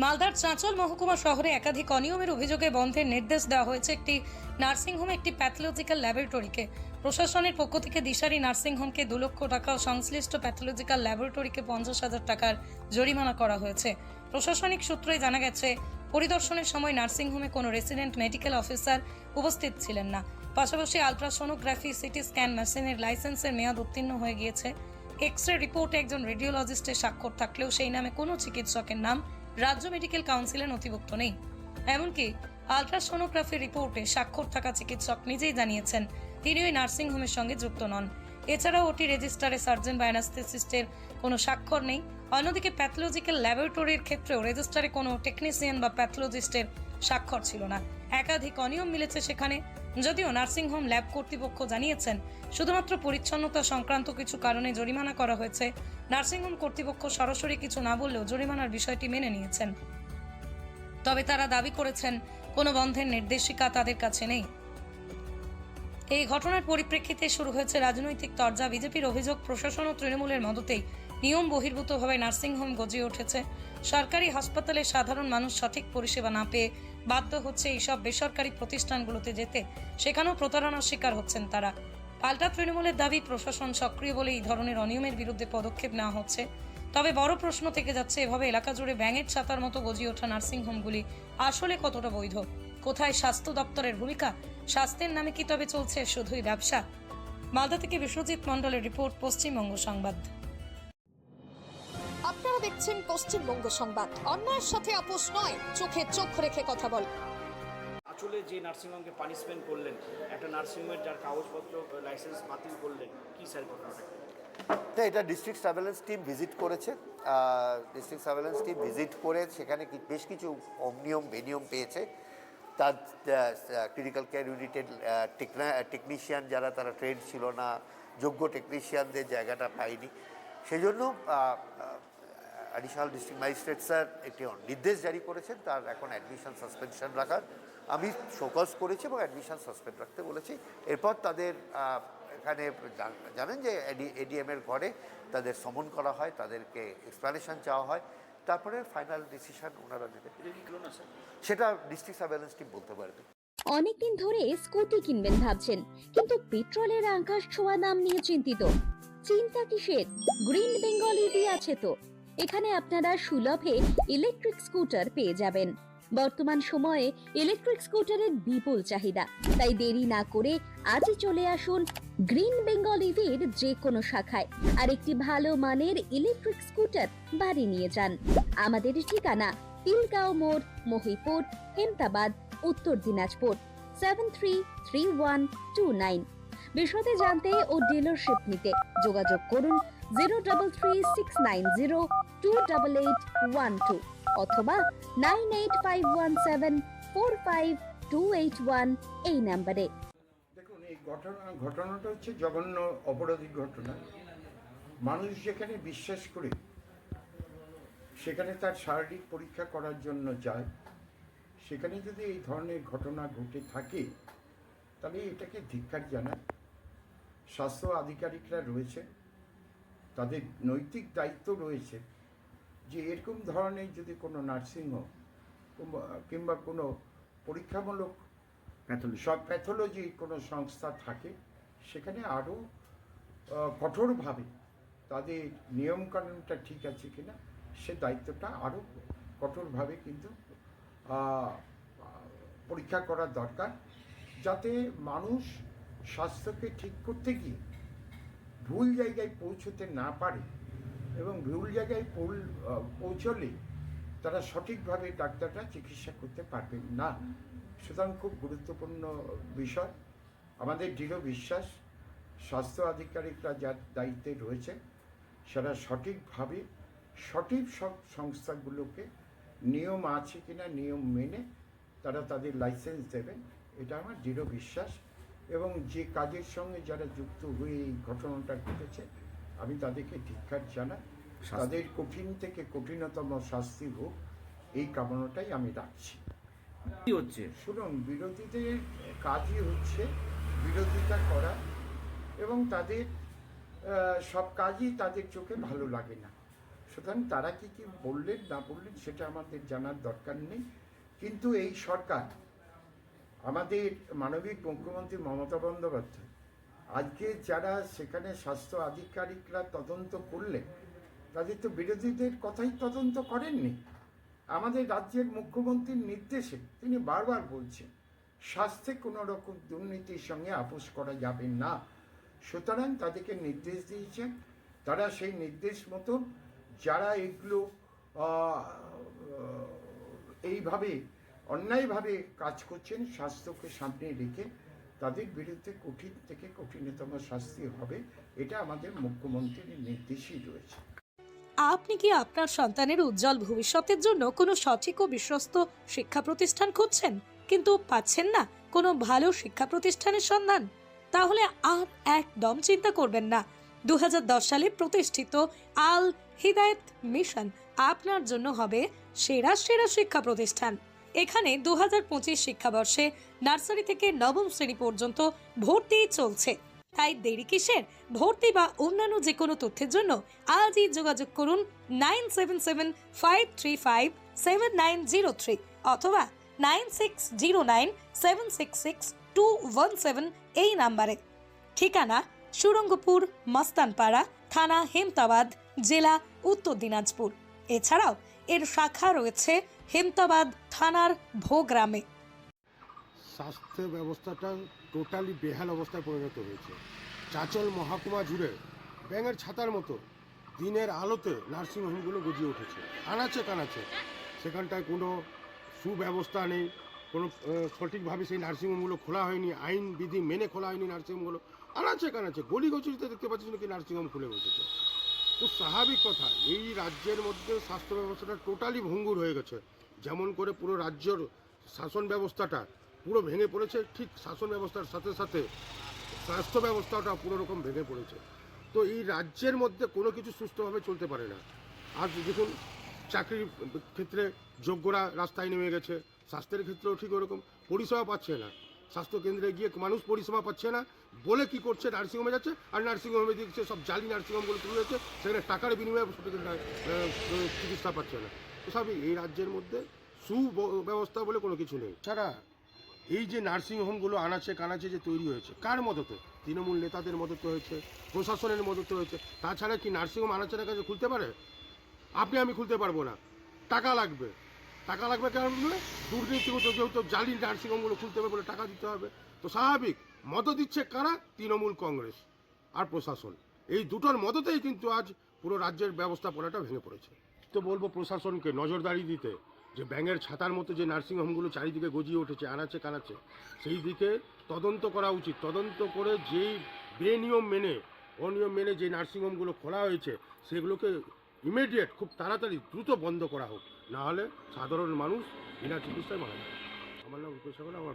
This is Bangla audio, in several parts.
মালদার চাঁচল মহকুমা শহরে একাধিক অনিয়মের অভিযোগে বন্ধের নির্দেশ দেওয়া হয়েছে একটি নার্সিংহোমে একটি প্যাথোলজিক্যাল ল্যাবরেটরিকে। প্রশাসনের পক্ষ থেকে দিশারি নার্সিংহোমকে দু লক্ষ টাকা সংশ্লিষ্ট প্যাথোলজিক্যাল ল্যাবরেটরিকে পঞ্চাশ হাজার টাকার জরিমানা করা হয়েছে। প্রশাসনিক সূত্রে জানা গেছে, পরিদর্শনের সময় নার্সিংহোমে কোনো রেসিডেন্ট মেডিকেল অফিসার উপস্থিত ছিলেন না। পাশাপাশি আলট্রাসোনোগ্রাফি, সিটি স্ক্যান মেশিনের লাইসেন্সের মেয়াদ উত্তীর্ণ হয়ে গিয়েছে। এক্স রে রিপোর্টে একজন রেডিওলজিস্টের স্বাক্ষর থাকলেও সেই নামে কোনো চিকিৎসকের নাম রাজ্য মেডিকেল কাউন্সিলে নথিভুক্ত নেই। এমনকি আলট্রাসোনোগ্রাফি রিপোর্টে স্বাক্ষর থাকা চিকিৎসক নিজেই জানিয়েছেন তিনি ওই নার্সিংহোমের সঙ্গে যুক্ত নন। এছাড়াও ওটি রেজিস্টারে সার্জন বা অ্যানাস্থেসিস্টের কোনো স্বাক্ষর নেই। অন্যদিকে প্যাথোলজিক্যাল ল্যাবরেটরির ক্ষেত্রেও রেজিস্টারে কোনো টেকনিশিয়ান বা প্যাথোলজিস্টের স্বাক্ষর ছিল না। একাধিক অনিয়ম মিলেছে সেখানে। যদিও নার্সিংহোম ল্যাব কর্তৃপক্ষ জানিয়েছেন, শুধুমাত্র পরিচ্ছন্নতা সংক্রান্ত কিছু কারণে জরিমানা করা হয়েছে। নার্সিংহোম কর্তৃপক্ষ সরাসরি কিছু না বললেও জরিমানার বিষয়টি মেনে নিয়েছেন। তবে তারা দাবি করেছেন, কোনো বন্ধের নির্দেশিকা তাদের কাছে নেই। এই ঘটনার পরিপ্রেক্ষিতে শুরু হয়েছে রাজনৈতিক তরজা বিজেপির অভিযোগ, প্রশাসন ও তৃণমূলের মদতেই নিয়ম বহির্ভূতভাবে নার্সিংহোম গজিয়ে উঠেছে। সরকারি হাসপাতালে সাধারণ মানুষ সঠিক পরিষেবা না পেয়ে বাধ্য হচ্ছে এইসব বেসরকারি প্রতিষ্ঠানগুলোতে যেতে। সেখানেও প্রতারণার শিকার হচ্ছেন তারা। পাল্টা তৃণমূলের দাবি প্রশাসন সক্রিয় বলে এই ধরনের অনিয়মের বিরুদ্ধে পদক্ষেপ নেওয়া হচ্ছে। তবে বড় প্রশ্ন থেকে যাচ্ছে, এভাবে এলাকা জুড়ে ব্যাঙের ছাতার মতো গজিয়ে ওঠা নার্সিংহোমগুলি আসলে কতটা বৈধ? কোথায় স্বাস্থ্য দপ্তরের ভূমিকা? স্বাস্থ্যের নামে কি তবে চলছে শুধুই ব্যবসা? মালদা থেকে বিশ্বজিৎ মণ্ডলের রিপোর্ট, পশ্চিমবঙ্গ সংবাদ। দেখছেন পশ্চিমবঙ্গ সংবাদ। অন্যায়ের সাথে আপোষ নয় চোখে চোখ রেখে কথা বল। আসলে যে নার্সিংহোমকে পানিশমেন্ট করলেন একটা নার্সিংহোমের যার কাগজপত্র লাইসেন্স বাতিল করলেন কি স্যার ঘটনাটা? তো এটা ডিস্ট্রিক্ট সার্ভেলেন্স টিম ভিজিট করেছে। ডিস্ট্রিক্ট সার্ভেলেন্স টিম ভিজিট করে সেখানে বেশ কিছু অনিয়ম বেনিয়ম পেয়েছে। তার ক্রিটিক্যাল কেয়ার ইউনিটের টেকনিশিয়ান যারা তারা ট্রেন ছিল না যোগ্য টেকনিশিয়ানদের জায়গাটা পায়নি। সেই জন্য অ্যাডিশনাল ডিস্ট্রিক্ট ম্যাজিস্ট্রেট স্যার একটি নির্দেশ জারি করেছেন তার এখন অ্যাডমিশন সাসপেনশন রাখার। আমি শোকজ করেছি এবং অ্যাডমিশন সাসপেন্ড রাখতে বলেছি। এরপর তাদের আহ, এখানে জানেন যে এডিএম এর ঘরে তাদের সমন করা হয় তাদেরকে এক্সপ্লানেশন চাওয়া হয়। তারপরে ফাইনাল ডিসিশন ওনারা নেবেন সেটা ডিস্ট্রিক্ট সার্ভেলেন্স টিম বলতে পারবে। অনেকদিন ধরে স্কুটি কিনবেন ভাবছেন কিন্তু পেট্রোলের আকাশ ছোঁয়া দাম নিয়ে চিন্তিত। চিন্তা কিসের? গ্রিন বেঙ্গল ইভি আছে তো। এখানে আপনারা সুলভে ইলেকট্রিক স্কুটার পেয়ে যাবেন। বর্তমান সময়ে ইলেকট্রিক স্কুটারের বিপুল চাহিদা। তাই দেরি না করে আজই চলে আসুন গ্রিন বেঙ্গল ইভির যে কোনো শাখায় আর একটি ভালো মানের ইলেকট্রিক স্কুটার বাড়ি নিয়ে যান। আমাদের ঠিকানা তিলগাঁও মোড়, Mahipur, Hemtabad, Uttar Dinajpur seven three three one two nine বিশদে জানতে ও ডিলারশিপ নিতে যোগাযোগ করুন zero double three six nine zero two double eight one two অথবা nine eight five one seven four five two eight one এই নাম্বারে। দেখুন, এই ঘটনা ঘটনাটা হচ্ছে জঘন্য অপরাধী ঘটনা। মানুষ যেখানে বিশ্বাস করে, সেখানে তার শারীরিক পরীক্ষা করার জন্য যায়। সেখানে যদি এই ধরনের ঘটনা ঘটে থাকে, তাহলে এটাকে ধিক্কার জানায়। স্বাস্থ্য আধিকারিকরা রয়েছে তাদের নৈতিক দায়িত্ব রয়েছে যে এরকম ধরনের যদি কোনো নার্সিংহোম কিংবা- কিংবা কোনো পরীক্ষামূলক সব প্যাথোলজি কোনো সংস্থা থাকে সেখানে আরও কঠোরভাবে তাদের নিয়মকানুনটা ঠিক আছে কিনা সে দায়িত্বটা আরও কঠোরভাবে কিন্তু পরীক্ষা করা দরকার। যাতে মানুষ স্বাস্থ্যকে ঠিক করতে গিয়ে ভুল জায়গায় পৌঁছতে না পারে এবং ভুল জায়গায় পৌঁছলে তারা সঠিকভাবে ডাক্তাররা চিকিৎসা করতে পারবেন না। সুতরাং খুব গুরুত্বপূর্ণ বিষয়। আমাদের দৃঢ় বিশ্বাস, স্বাস্থ্য আধিকারিকরা যার দায়িত্বে রয়েছে সেটা সঠিকভাবে সঠিক সব সংস্থাগুলোকে নিয়ম আছে কিনা, নিয়ম মেনে তারা তাদের লাইসেন্স দেবেন, এটা আমার দৃঢ় বিশ্বাস। এবং যে কাজের সঙ্গে যারা যুক্ত হয়ে এই ঘটনাটা ঘটেছে আমি তাদেরকে ধিক্ষার জানাই। তাদের কঠিন থেকে কঠিনতম শাস্তি হোক এই কামনাটাই আমি রাখছি। কি হচ্ছে? শুনুন বিরোধীদের কাজই হচ্ছে বিরোধিতা করা এবং তাদের সব কাজই তাদের চোখে ভালো লাগে না। সুতরাং তারা কি কি বললেন না বললেন সেটা আমাদের জানার দরকার নেই। কিন্তু এই সরকার আমাদের মানবিক মুখ্যমন্ত্রী মমতা বন্দ্যোপাধ্যায়, আজকে যারা সেখানে স্বাস্থ্য আধিকারিকরা তদন্ত করলেন, তাদের তো বিরোধীদের কথাই তদন্ত করেননি। আমাদের রাজ্যের মুখ্যমন্ত্রীর নির্দেশে তিনি বারবার বলছেন, স্বাস্থ্যে কোনো রকম দুর্নীতির সঙ্গে আপোষ করা যাবে না। সুতরাং তাদেরকে নির্দেশ দিয়েছেন, তারা সেই নির্দেশ মতো যারা এগুলো এইভাবে অন্যায়ভাবে কাজ করছেন, স্বাস্থ্যকে সামনে রেখে তাদের বিরুদ্ধে কঠিন থেকে কঠিনতম শাস্তি হবে, এটা আমাদের মুখ্যমন্ত্রীর নির্দেশই রয়েছে। আপনি কি আপনার সন্তানের উজ্জ্বল ভবিষ্যতের জন্য কোনো সঠিক ও বিশ্বস্ত শিক্ষা প্রতিষ্ঠান খুঁজছেন? কিন্তু পাচ্ছেন না কোনো ভালো শিক্ষা প্রতিষ্ঠানের সন্ধান? তাহলে আর একদম চিন্তা করবেন না। দু হাজার দশ সালে প্রতিষ্ঠিত আল হিদায়ত মিশন আপনার জন্য হবে সেরা সেরা শিক্ষা প্রতিষ্ঠান। এখানে দু হাজার পঁচিশ শিক্ষাবর্ষে নার্সারি থেকে নবম শ্রেণি পর্যন্ত ভর্তি চলছে। তাই দেরি কিসের? ভর্তি বা অন্যান্য যে কোনো তথ্যের জন্য আজই যোগাযোগ করুন nine seven seven five three five seven nine zero three অথবা nine six zero nine seven six six two one seven এই নাম্বারে। ঠিকানা সুরঙ্গপুর, মস্তানপাড়া, থানা হেমতাবাদ, জেলা উত্তর দিনাজপুর। এছাড়াও এর শাখা রয়েছে হেমতাবাদ থানার ভোগ্রামে। স্বাস্থ্য ব্যবস্থাটা টোটালি বেহাল অবস্থায় পরিণত হয়েছে। চাচল মহাকুমা জুড়ে ব্যাঙের ছাতার মতো দিনের আলোতে নার্সিংহোমগুলো গজিয়ে উঠেছে। আনাচে কানাচে। সেখানটায় কোনো সুব্যবস্থা নেই। কোনো সঠিকভাবে সেই নার্সিংহোমগুলো খোলা হয়নি। আইন, বিধি মেনে খোলা হয়নি নার্সিংহোমগুলো আনাচে কানাচে। গলি গচুরিতে দেখতে পাচ্ছি নাকি নার্সিংহোম খুলে বসেছে। তো স্বাভাবিক কথা, এই রাজ্যের মধ্যে স্বাস্থ্য ব্যবস্থাটা টোটালি ভঙ্গুর হয়ে গেছে। যেমন করে পুরো রাজ্যর শাসন ব্যবস্থাটা পুরো ভেঙে পড়েছে, ঠিক শাসন ব্যবস্থার সাথে সাথে স্বাস্থ্য ব্যবস্থাটা পুরো রকম ভেঙে পড়েছে। তো এই রাজ্যের মধ্যে কোনো কিছু সুস্থভাবে চলতে পারে না। আজ দেখুন, চাকরির ক্ষেত্রে যোগ্যরা রাস্তায় নেমে গেছে, স্বাস্থ্যের ক্ষেত্রেও ঠিক ওরকম, পরিষেবা পাচ্ছে না। স্বাস্থ্য কেন্দ্রে গিয়ে মানুষ পরিষেবা পাচ্ছে না বলে কি করছে নার্সিংহোমে যাচ্ছে, আর নার্সিংহোমে দিচ্ছে সব জালি নার্সিংহোমগুলো শুরু হয়েছে সেখানে টাকার বিনিময়ে চিকিৎসা পাচ্ছে না। স্বাভাবিক এই রাজ্যের মধ্যে সুব্যবস্থা বলে কোনো কিছু নেই। ছাড়া এই যে নার্সিংহোমগুলো আনাচে কানাচে যে তৈরি হয়েছে, কার মদতে? তৃণমূল নেতাদের মদতে হয়েছে, প্রশাসনের মদতে হয়েছে। তাছাড়া কি নার্সিংহোম আনাচে কাছে খুলতে পারে? আপনি আমি খুলতে পারব না। টাকা লাগবে। টাকা লাগবে কারণ দুর্নীতিগত যেহেতু জালি নার্সিংহোমগুলো খুলতে হবে বলে টাকা দিতে হবে। তো স্বাভাবিক মত দিচ্ছে কারা? তৃণমূল কংগ্রেস আর প্রশাসন। এই দুটোর মদতেই কিন্তু আজ পুরো রাজ্যের ব্যবস্থাপনাটা ভেঙে পড়েছে। তো বলব প্রশাসনকে নজরদারি দিতে, যে ব্যাঙের ছাতার মতো যে নার্সিংহোমগুলো চারিদিকে গজিয়ে উঠেছে, আনাচে কানাচে, সেই দিকে তদন্ত করা উচিত। তদন্ত করে যেই বেনিয়ম মেনে, অনিয়ম মেনে যে নার্সিংহোমগুলো খোলা হয়েছে, সেগুলোকে ইমিডিয়েট খুব তাড়াতাড়ি দ্রুত বন্ধ করা হোক। না হলে সাধারণ মানুষ বিনা চিকিৎসায় মারা যাবে। আমার নাম আমার.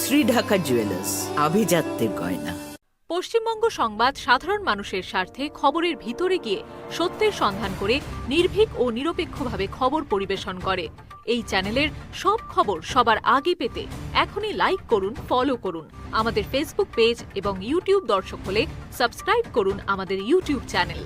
শ্রী ঢাকা জুয়েলার্স, আভিজাত্যের গয়না। পশ্চিমবঙ্গ সংবাদ সাধারণ মানুষের স্বার্থে খবরের ভিতরে গিয়ে সত্যের সন্ধান করে নির্ভীক ও নিরপেক্ষভাবে খবর পরিবেশন করে। এই চ্যানেলের সব খবর সবার আগে পেতে এখনই লাইক করুন, ফলো করুন। আমাদের ফেসবুক পেজ এবং ইউটিউব দর্শক হলে সাবস্ক্রাইব করুন আমাদের ইউটিউব চ্যানেল